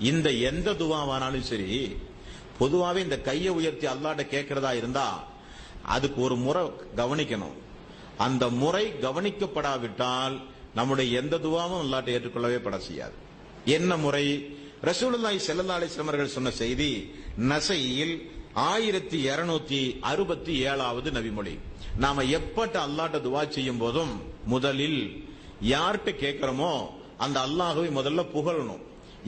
இந்த எந்த துவாவானாலும் சரி பொதுவாகவே இந்த கையை உயர்த்தி அல்லாட்ட கேட்கறதா இருந்தா அதுக்கு ஒரு முறை கவனிக்கணும். அந்த முறை கவனிக்கப்படாவிட்டால் நம்முடைய எந்த துவாவும் அல்லாட்ட ஏற்றுக்கொள்ளவே பட செய்யாது என்ன முறை? ரசூலுல்லாஹி ஸல்லல்லாஹு அலைஹி சொன்ன செய்தி நசையில் ஆயிரத்தி இருநூத்தி அறுபத்தி ஏழாவது நபிமொழி. நாம எப்பட்ட அல்லாட்ட துவா செய்யும் போதும் முதலில் யார்கிட்ட கேட்கிறோமோ அந்த அல்லாஹுவை முதல்ல புகழணும்.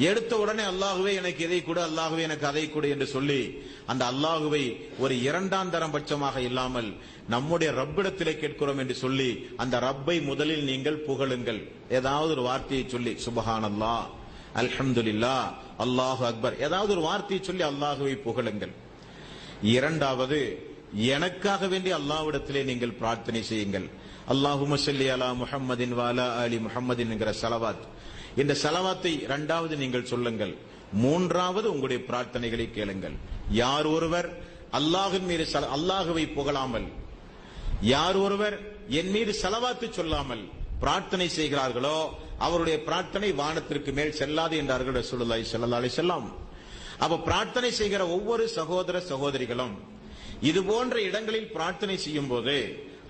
எடுத்த உடனே அல்லாஹுவே எனக்கு இதை கூட அல்லாஹுவே எனக்கு அதை கூட என்று சொல்லி அந்த அல்லாஹுவை ஒரு இரண்டாம் தரம் பட்சமாக இல்லாமல் நம்முடைய ரப்பிடத்திலே கேட்கிறோம் என்று சொல்லி அந்த ரப்பை முதலில் நீங்கள் புகழுங்கள். ஏதாவது ஒரு வார்த்தையை சொல்லி சுபஹான் அல்லா அல்ஹம்துல்லா அல்லாஹு அக்பர். ஏதாவது ஒரு வார்த்தையை சொல்லி அல்லாஹுவை புகழுங்கள். இரண்டாவது எனக்காக வேண்டி அல்லாவிடத்திலே நீங்கள் பிரார்த்தனை செய்யுங்கள். அல்லாஹு ஸல்லி அலா முஹம்மதின் வாலா அலி முஹம்மதின் என்கிற சலவாத். இந்த செலவாத்தை இரண்டாவது நீங்கள் சொல்லுங்கள். மூன்றாவது உங்களுடைய பிரார்த்தனைகளை கேளுங்கள். யார் ஒருவர் அல்லாஹின் மீது சல- அல்லாஹுவை புகழாமல் யார் ஒருவர் என் மீது செலவாத்து சொல்லாமல் பிரார்த்தனை செய்கிறார்களோ அவருடைய பிரார்த்தனை வானத்திற்கு மேல் செல்லாது என்றார்கள் ரசூலுல்லாஹி ஸல்லல்லாஹு அலைஹி வஸல்லம். அப்ப பிரார்த்தனை செய்கிற ஒவ்வொரு சகோதர சகோதரிகளும் இது போன்ற இடங்களில் பிரார்த்தனை செய்யும் போது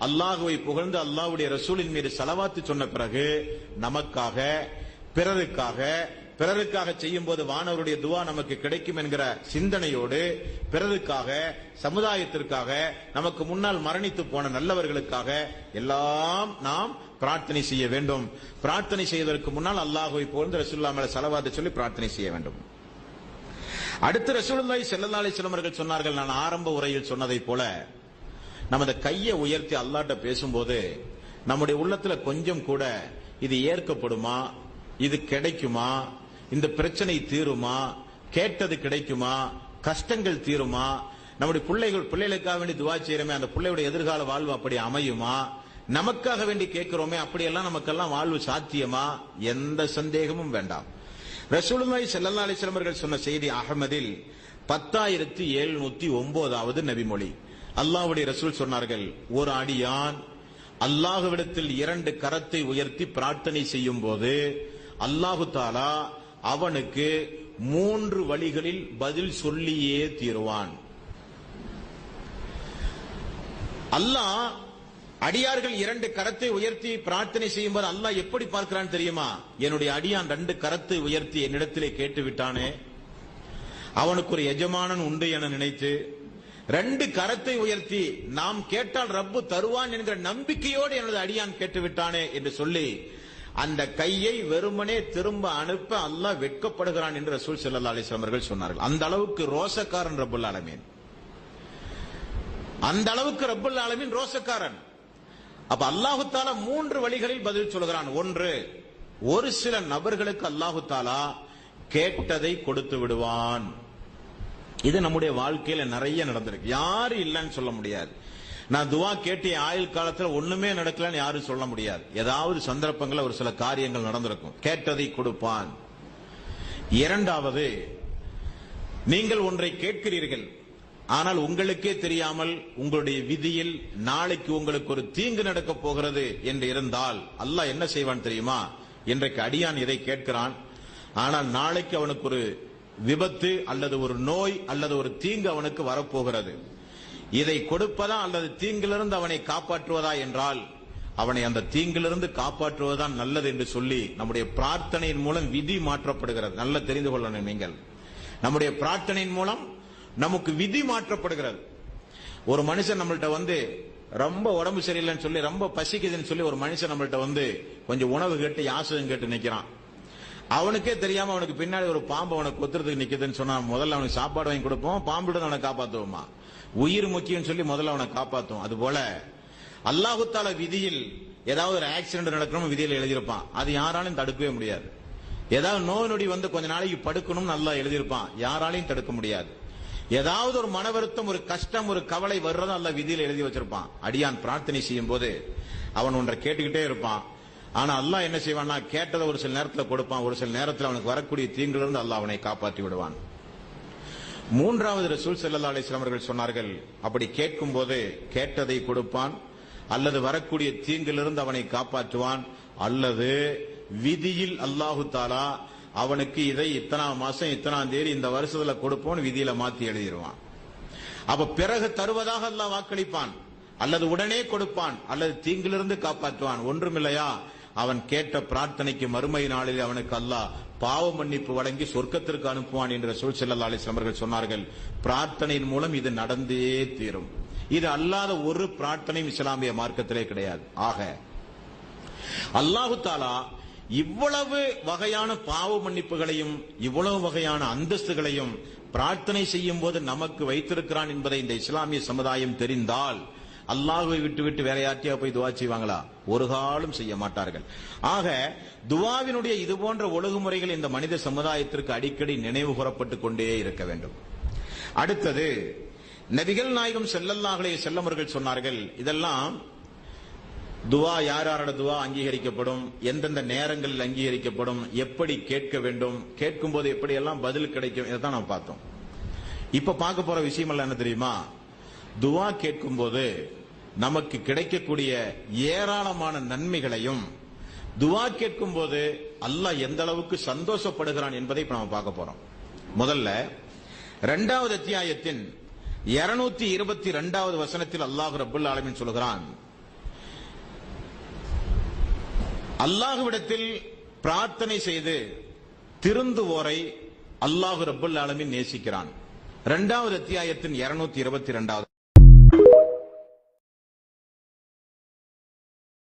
அல்லாஹுவை புகழ்ந்து அல்லாஹ்வுடைய ரசூலின் மீது செலவாத்து சொன்ன பிறகு நமக்காக பிறருக்காக பிறருக்காக செய்யும் போது வானவருடைய துவா நமக்கு கிடைக்கும் என்கிற சிந்தனையோடு பிறருக்காக சமுதாயத்திற்காக நமக்கு முன்னால் மரணித்து போன நல்லவர்களுக்காக எல்லாம் நாம் பிரார்த்தனை செய்ய வேண்டும். பிரார்த்தனை செய்வதற்கு முன்னால் அல்லாஹுவை புகழ்ந்து ரசூல்லா மேல செலவாத சொல்லி பிரார்த்தனை செய்ய வேண்டும். அடுத்து ரசூலுல்லாஹி ஸல்லல்லாஹு அலைஹி அவர்கள் சொன்னார்கள் நான் ஆரம்ப உரையில் சொன்னதைப் போல நமது கையை உயர்த்தி அல்லாட்ட பேசும்போது நம்முடைய உள்ளத்துல கொஞ்சம் கூட இது ஏற்கப்படுமா? இது கிடைக்குமா? இந்த பிரச்சனை தீருமா? கேட்டது கிடைக்குமா? கஷ்டங்கள் தீருமா? நம்முடைய பிள்ளைகள் பிள்ளைகளுக்காக வேண்டி துவா செய்யறோமே அந்த பிள்ளையுடைய எதிர்கால வாழ்வு அப்படி அமையுமா? நமக்காக வேண்டி கேட்கிறோமே அப்படியெல்லாம் நமக்கெல்லாம் வாழ்வு சாத்தியமா? எந்த சந்தேகமும் வேண்டாம். ரசூலுமாய் செல்லல்லா அலைஹி சொன்ன செய்தி அகமதில் பத்தாயிரத்தி எழுநூத்தி ஒன்பதாவது நபிமொழி. அல்லாஹுடைய ரசூல் சொன்னார்கள் ஒரு அடியான் அல்லாஹுவிடத்தில் இரண்டு கரத்தை உயர்த்தி பிரார்த்தனை செய்யும் போது அல்லாஹு தாலா அவனுக்கு மூன்று வழிகளில் பதில் சொல்லியே தீருவான். அல்லாஹ் அடியார்கள் இரண்டு கரத்தை உயர்த்தி பிரார்த்தனை செய்யும் போது அல்லாஹ் எப்படி பார்க்கிறான் தெரியுமா? என்னுடைய அடியான் ரெண்டு கரத்தை உயர்த்தி என்னிடத்திலே கேட்டு விட்டானே. அவனுக்கு ஒரு எஜமானன் உண்டு என நினைத்து ரெண்டு கரத்தை உயர்த்தி நாம் கேட்டால் ரப்பு தருவான் என்கிற நம்பிக்கையோடு எனது அடியான் கேட்டு விட்டானே என்று சொல்லி அந்த கையை வெறுமனே திரும்ப அனுப்ப அல்லாஹ் வெட்கப்படுகிறான் என்று ரசூல் ஸல்லல்லாஹு அலைஹி அவர்கள் சொன்னார்கள். அந்த அளவுக்கு ரோசக்காரன் ரபுல் ஆலமீன். அந்த அளவுக்கு ரப்புல் ஆலமீன் ரோசக்காரன். அப்ப அல்லாஹு தாலா மூன்று வழிகளில் பதில் சொல்கிறான். ஒன்று ஒரு சில நபர்களுக்கு அல்லாஹு தாலா கேட்டதை கொடுத்து விடுவான். இது நம்முடைய வாழ்க்கையில நிறைய நடந்திருக்கு. யாரு இல்லைன்னு சொல்ல முடியாது. நான் துவா கேட்டு என் ஆயுள் காலத்தில் ஒண்ணுமே நடக்கலன்னு யாரும் சொல்ல முடியாது. ஏதாவது சந்தர்ப்பங்களில் ஒரு சில காரியங்கள் நடந்திருக்கும். கேட்டதை கொடுப்பான். இரண்டாவது நீங்கள் ஒன்றை கேட்கிறீர்கள். ஆனால் உங்களுக்கே தெரியாமல் உங்களுடைய விதியில் நாளைக்கு உங்களுக்கு ஒரு தீங்கு நடக்க போகிறது என்று இருந்தால் அல்லாஹ் என்ன செய்வான் தெரியுமா? இன்றைக்கு அடியான் இதை கேட்கிறான். ஆனால் நாளைக்கு அவனுக்கு ஒரு விபத்து அல்லது ஒரு நோய் அல்லது ஒரு தீங்கு அவனுக்கு வரப்போகிறது. இதை கொடுப்பதா அல்லது தீங்கிலிருந்து அவனை காப்பாற்றுவதா என்றால் அவனை அந்த தீங்கிலிருந்து காப்பாற்றுவதுதான் நல்லது என்று சொல்லி நம்முடைய பிரார்த்தனையின் மூலம் விதி மாற்றப்படுகிறது. நல்ல தெரிந்து கொள்ளணும் நீங்கள். நம்முடைய பிரார்த்தனையின் மூலம் நமக்கு விதி மாற்றப்படுகிறது. ஒரு மனுஷன் நம்மள்ட்ட வந்து ரொம்ப உடம்பு சரியில்லைன்னு சொல்லி ரொம்ப பசிக்குதுன்னு சொல்லி ஒரு மனுஷன் நம்மள்ட்ட வந்து கொஞ்சம் உணவு கேட்டு யாசகம் கேட்டு நிக்கிறான். அவனுக்கே தெரியாம அவனுக்கு பின்னாடி ஒரு பாம்பு அவனுக்கு கொத்துறதுக்கு நிக்குதுன்னு சொன்னா முதல்ல அவனுக்கு சாப்பாடு வாங்கி கொடுப்போம் பாம்புடன் அவனை காப்பாத்துவோமா? உயிர் முக்கியம் சொல்லி முதல்ல அவனை காப்பாற்றும் அது போல அல்லாஹு விதியில் ஏதாவது ஒரு ஆக்சிடென்ட் நடக்கணும் விதியில் எழுதியிருப்பான். அது யாராலையும் தடுக்கவே முடியாது. ஏதாவது நோய் நொடி வந்து கொஞ்ச நாளைக்கு படுக்கணும் நல்லா எழுதியிருப்பான். யாராலையும் தடுக்க முடியாது. ஏதாவது ஒரு மன வருத்தம் ஒரு கஷ்டம் ஒரு கவலை வர்றதும் அல்ல விதியில் எழுதி வச்சிருப்பான். அடியான் பிரார்த்தனை செய்யும் போது அவன் ஒன்றை கேட்டுக்கிட்டே இருப்பான். ஆனா அல்லாஹ் என்ன செய்வான்னா கேட்டதை ஒரு சில நேரத்தில் கொடுப்பான். ஒரு சில நேரத்தில் அவனுக்கு வரக்கூடிய தீங்கிலிருந்து அல்லாஹ் அவனை காப்பாற்றி விடுவான். மூன்றாவது ரசூல் செல்லல்லா அலிஸ்லாம் அவர்கள் சொன்னார்கள் அப்படி கேட்கும் போது கேட்டதை கொடுப்பான் அல்லது வரக்கூடிய தீங்கிலிருந்து அவனை காப்பாற்றுவான் அல்லது விதியில் அல்லாஹு தாலா அவனுக்கு இதை இத்தனாம் மாசம் இத்தனாம் தேதி இந்த வருஷத்துல கொடுப்போம் விதியில மாத்தி எழுதிடுவான் அப்ப பிறகு தருவதாக அல்லாஹ் வாக்களிப்பான் அல்லது உடனே கொடுப்பான் அல்லது தீங்கிலிருந்து காப்பாற்றுவான் ஒன்றுமில்லையா அவன் கேட்ட பிரார்த்தனைக்கு மறுமை நாளில் அவனுக்கு அல்லாஹ் பாவ மன்னிப்பு வழங்கி சொர்க்கத்திற்கு அனுப்புவான் என்று ரசூல் ஸல்லல்லாஹு அலைஹி அவர்கள் சொன்னார்கள். பிரார்த்தனையின் மூலம் இது நடந்தே தீரும். இது அல்லாத ஒரு பிரார்த்தனையும் இஸ்லாமிய மார்க்கத்திலே கிடையாது. ஆக அல்லாஹு தாலா இவ்வளவு வகையான பாவ மன்னிப்புகளையும் இவ்வளவு வகையான அந்தஸ்துகளையும் பிரார்த்தனை செய்யும் போது நமக்கு வைத்திருக்கிறான் என்பதை இந்த இஸ்லாமிய சமுதாயம் தெரிந்தால் அல்லாஹுவை விட்டு விட்டு வேற யார்ட்டையா போய் துவா செய்வாங்களா? ஒரு காலம் செய்ய மாட்டார்கள். ஆக துவாவினுடைய இது போன்ற ஒழுங்குமுறைகள் இந்த மனித சமுதாயத்திற்கு அடிக்கடி நினைவு கூறப்பட்டுக் கொண்டே இருக்க வேண்டும். அடுத்தது நபிகள் நாயகம் செல்லல்லாஹலே செல்லமர்கள் சொன்னார்கள் இதெல்லாம் துவா யார் யாரோட துவா அங்கீகரிக்கப்படும் எந்தெந்த நேரங்களில் அங்கீகரிக்கப்படும் எப்படி கேட்க வேண்டும் கேட்கும் போது எப்படி எல்லாம் பதில் கிடைக்கும் இதைத்தான் நம்ம பார்த்தோம். இப்ப பார்க்க போற விஷயம் எல்லாம் என்ன தெரியுமா? துவா கேட்கும் போது நமக்கு கிடைக்கக்கூடிய ஏராளமான நன்மைகளையும் துவா கேட்கும் போது அல்லாஹ் எந்த அளவுக்கு சந்தோஷப்படுகிறான் என்பதை இப்ப நம்ம பார்க்க போறோம். முதல்ல இரண்டாவது அத்தியாயத்தின் இருநூத்தி இருபத்தி ரெண்டாவது வசனத்தில் அல்லாஹ் ரபுல் ஆலமின் சொல்கிறான் அல்லாஹுவிடத்தில் பிரார்த்தனை செய்து திருந்துவோரை அல்லாஹு ரபுல் ஆலமின் நேசிக்கிறான். இரண்டாவது அத்தியாயத்தின் இருநூத்தி இருபத்தி ரெண்டாவது